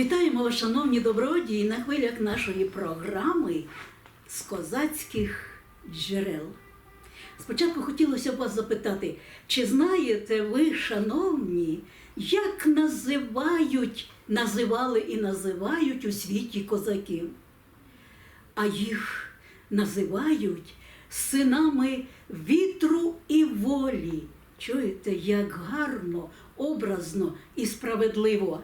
Вітаємо вас, шановні добродії, на хвилях нашої програми з козацьких джерел. Спочатку хотілося б вас запитати, чи знаєте ви, шановні, як називають, називали і називають у світі козаків? А їх називають синами вітру і волі. Чуєте, як гарно, образно і справедливо.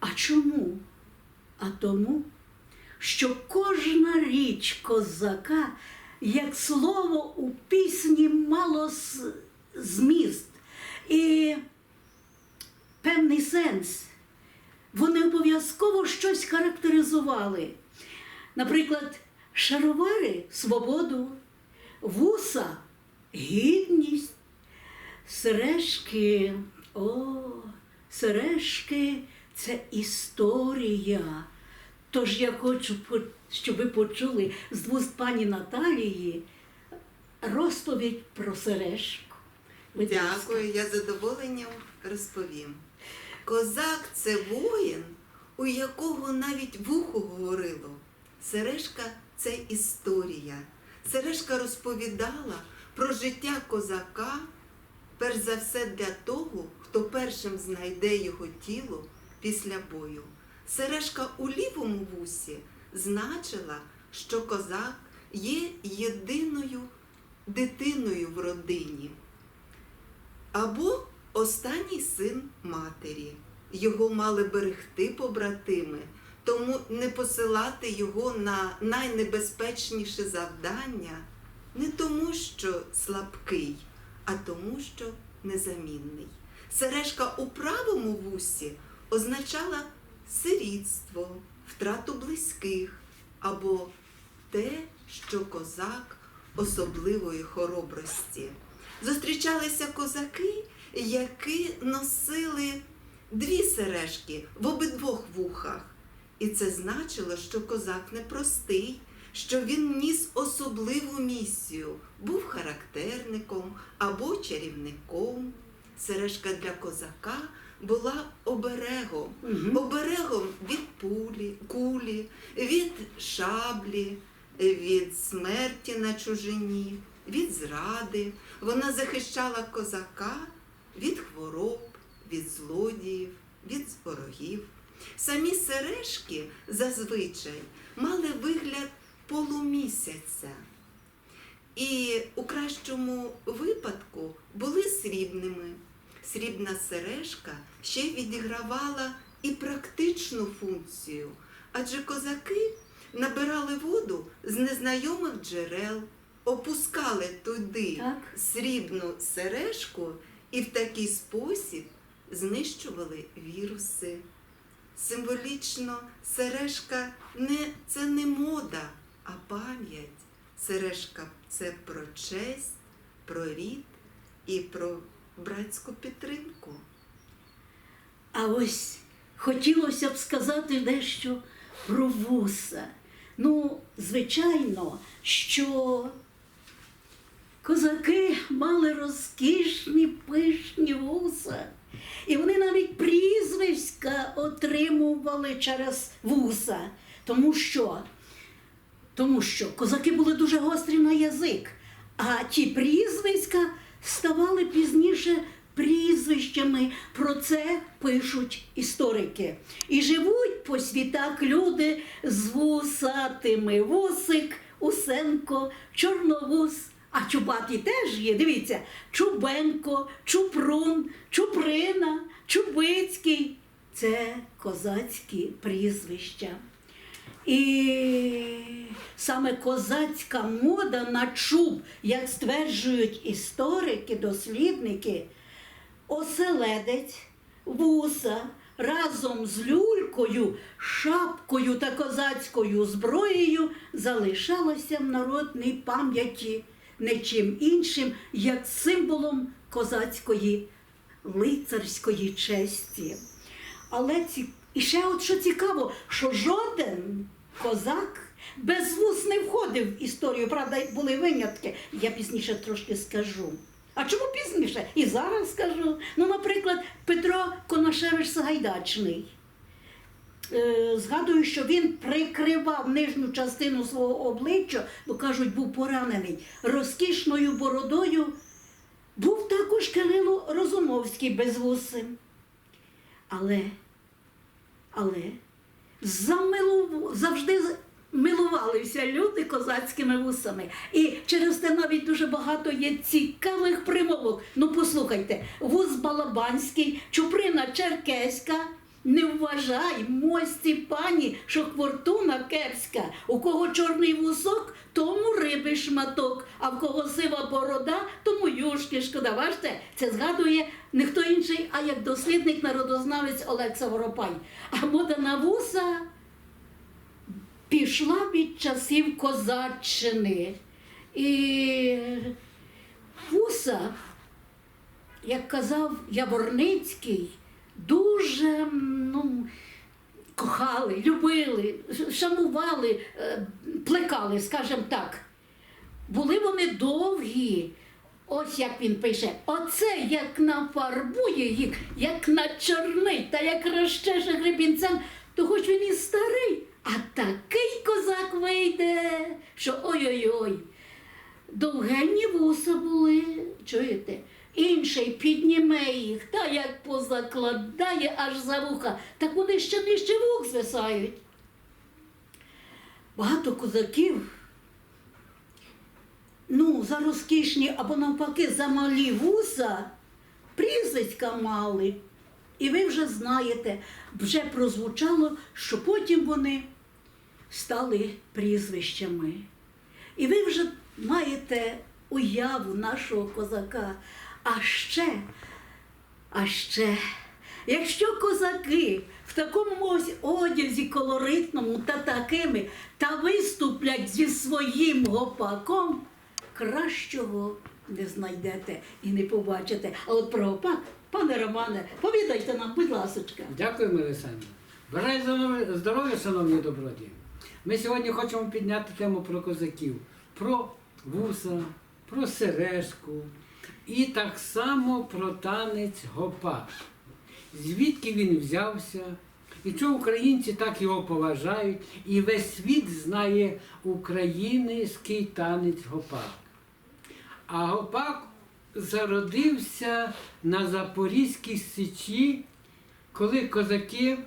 А чому? А тому, що кожна річ козака, як слово у пісні, мало зміст і певний сенс. Вони обов'язково щось характеризували. Наприклад, шаровари свободу, вуса гідність, сережки, о, сережки це історія. Тож я хочу, щоб ви почули з вуст пані Наталії розповідь про сережку. Будь ласка. Дякую, я з задоволенням розповім. Козак це воїн, у якого навіть вухо говорило. Сережка це історія. Сережка розповідала про життя козака, перш за все для того, хто першим знайде його тіло після бою. Сережка у лівому вусі значила, що козак є єдиною дитиною в родині або останній син матері. Його мали берегти побратими, тому не посилати його на найнебезпечніше завдання не тому, що слабкий, а тому, що незамінний. Сережка у правому вусі означала сирітство, втрату близьких або те, що козак особливої хоробрості. Зустрічалися козаки, які носили дві сережки в обидвох вухах. І це значило, що козак непростий, що він ніс особливу місію, був характерником або чарівником. Сережка для козака була оберегом, Мгм. оберегом від пулі, кулі, від шаблі, від смерті на чужині, від зради. Вона захищала козака від хвороб, від злодіїв, від ворогів. Самі сережки зазвичай мали вигляд полумісяця. І у кращому випадку були срібними. Срібна сережка ще відігравала і практичну функцію, адже козаки набирали воду з незнайомих джерел, опускали туди Так. срібну сережку і в такий спосіб знищували віруси. Символічно сережка не, це не мода, а пам'ять. Сережка це про честь, про рід і про братську підтримку. А ось хотілося б сказати дещо про вуса. Ну, звичайно, що козаки мали розкішні пишні вуса. І вони навіть прізвиська отримували через вуса. Тому що, тому що козаки були дуже гострі на язик, а ті прізвиська ставали пізніше прізвищами. Про це пишуть історики. І живуть по світах люди з вусатими. Вусик, Усенко, Чорновус. А Чубатий теж є. Дивіться, Чубенко, Чупрун, Чуприна, Чубицький. Це козацькі прізвища. І саме козацька мода на чуб, як стверджують історики, дослідники, оселедець, вуса разом з люлькою, шапкою та козацькою зброєю залишалося в народній пам'яті не чим іншим, як символом козацької лицарської честі. Але ці... і ще от що цікаво, що жоден козак без вус не входив в історію. Правда, були винятки. Я пізніше трошки скажу. А чому пізніше? І зараз скажу. Ну, наприклад, Петро Конашевич Сагайдачний. е, згадую, що він прикривав нижню частину свого обличчя, бо кажуть, був поранений розкішною бородою. Був також Кирило Розумовський безвусим. Але, але замилув... завжди милувалися люди козацькими вусами. І через те навіть дуже багато є цікавих примовок. Ну, послухайте, вус Балабанський, Чуприна Черкеська. Не вважай, мості пані, що хвортуна кепська. У кого чорний вусок, тому риби шматок, а в кого сива борода, тому юшки шкода. Бачите, це згадує не хто інший, а як дослідник народознавець Олекса Воропай. А мода на вуса пішла від часів козаччини. І вуса, як казав Яворницький, дуже ну, кохали, любили, шанували, е, плекали, скажімо так. Були вони довгі. Ось як він пише, оце як нафарбує їх, як начорнить, та як розчеше гребінцем, то хоч він і старий, а такий козак вийде, що ой-ой-ой. Довгенні вуса були, чуєте? Інший підніме їх, та як позакладає аж за вуха, так вони ще нижче вух звисають. Багато козаків, ну, за розкішні або навпаки за малі вуса, прізвиська мали. І ви вже знаєте, вже прозвучало, що потім вони стали прізвищами. І ви вже маєте уяву нашого козака. А ще, а ще, якщо козаки в такому одязі колоритному та такими та виступлять зі своїм гопаком, кращого не знайдете і не побачите. А от про гопак, пане Романе, повідайте нам, будь ласочка. Дякую, Мелисандра. Бажаю здоров'я, шановні добродії. Ми сьогодні хочемо підняти тему про козаків, про вуса, про сережку і так само про танець гопак. Звідки він взявся, і чого українці так його поважають, і весь світ знає український танець гопак. А гопак зародився на Запорізькій січі, коли козаки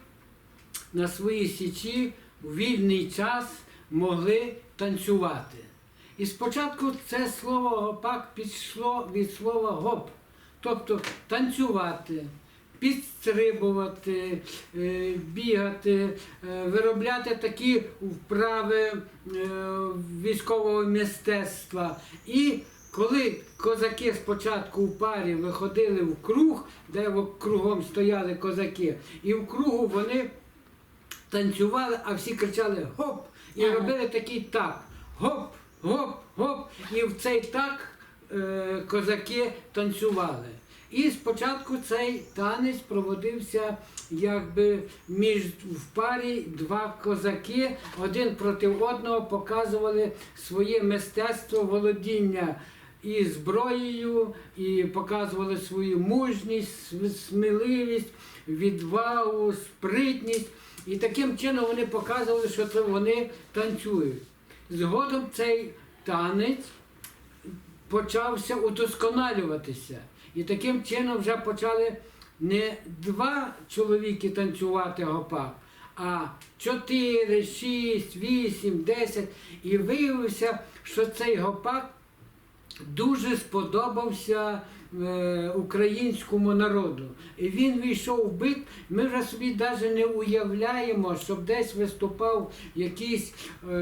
на своїй січі у вільний час могли танцювати. І спочатку це слово гопак пішло від слова гоп, тобто танцювати, підстрибувати, е, бігати, е, виробляти такі вправи е, військового мистецтва. І коли козаки спочатку в парі виходили в круг, де кругом стояли козаки, і в кругу вони танцювали, а всі кричали гоп! І робили такий так. Гоп, гоп, гоп. І в цей так е, козаки танцювали. І спочатку цей танець проводився якби між в парі два козаки, один проти одного показували своє мистецтво володіння і зброєю, і показували свою мужність, сміливість, відвагу, спритність. І таким чином вони показували, що це вони танцюють. Згодом цей танець почався удосконалюватися. І таким чином вже почали не два чоловіки танцювати гопак, а чотири, шість, вісім, десять. І виявилося, що цей гопак дуже сподобався е, українському народу. Він війшов в бит. Ми вже собі навіть не уявляємо, щоб десь виступав якийсь е,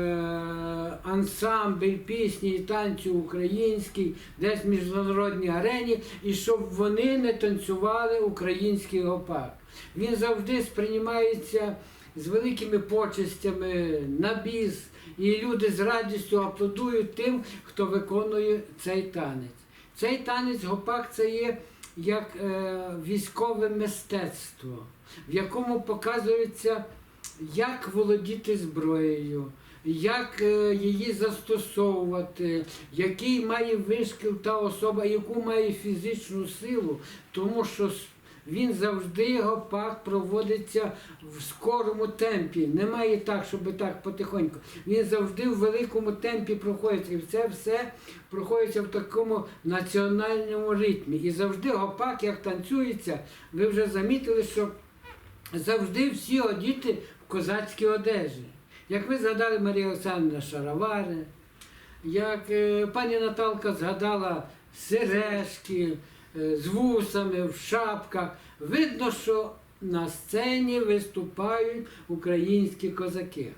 ансамбль пісні і танцю український, десь в міжнародній арені, і щоб вони не танцювали український гопак. Він завжди сприймається з великими почестями на біс, і люди з радістю аплодують тим, хто виконує цей танець. Цей танець гопак це є як е, військове мистецтво, в якому показується, як володіти зброєю, як е, її застосовувати, який має вишкіл та особа, яку має фізичну силу, тому що він завжди гопак проводиться в скорому темпі. Немає так, щоб так потихоньку. Він завжди в великому темпі проходиться. І це все проходиться в такому національному ритмі. І завжди гопак, як танцюється, ви вже замітили, що завжди всі одіти в козацькій одежі. Як ви згадали Марія Олександрівна Шаровари, як е, пані Наталка згадала сережки з вусами, в шапках, видно, що на сцені виступають українські козаки.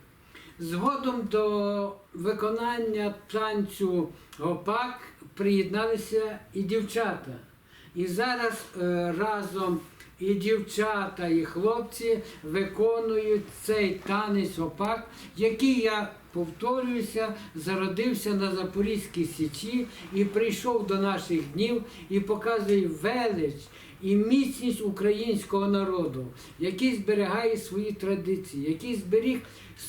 Згодом до виконання танцю гопак приєдналися і дівчата. І зараз е, разом і дівчата, і хлопці виконують цей танець гопак, який я повторююся, зародився на Запорізькій Січі і прийшов до наших днів і показує велич і міцність українського народу, який зберігає свої традиції, який зберіг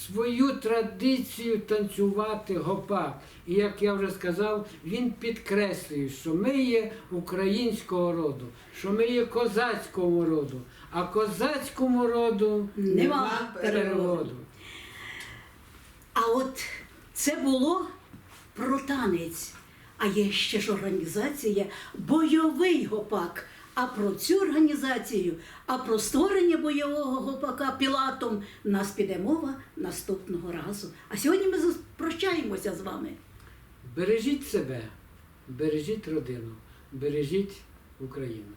свою традицію танцювати гопак. І як я вже сказав, він підкреслює, що ми є українського роду, що ми є козацького роду, а козацькому роду Нема переводу. А от це було про танець. А є ще ж організація Бойовий гопак. А про цю організацію, а про створення бойового гопака пілатом нас піде мова наступного разу. А сьогодні ми прощаємося з вами. Бережіть себе, бережіть родину, бережіть Україну.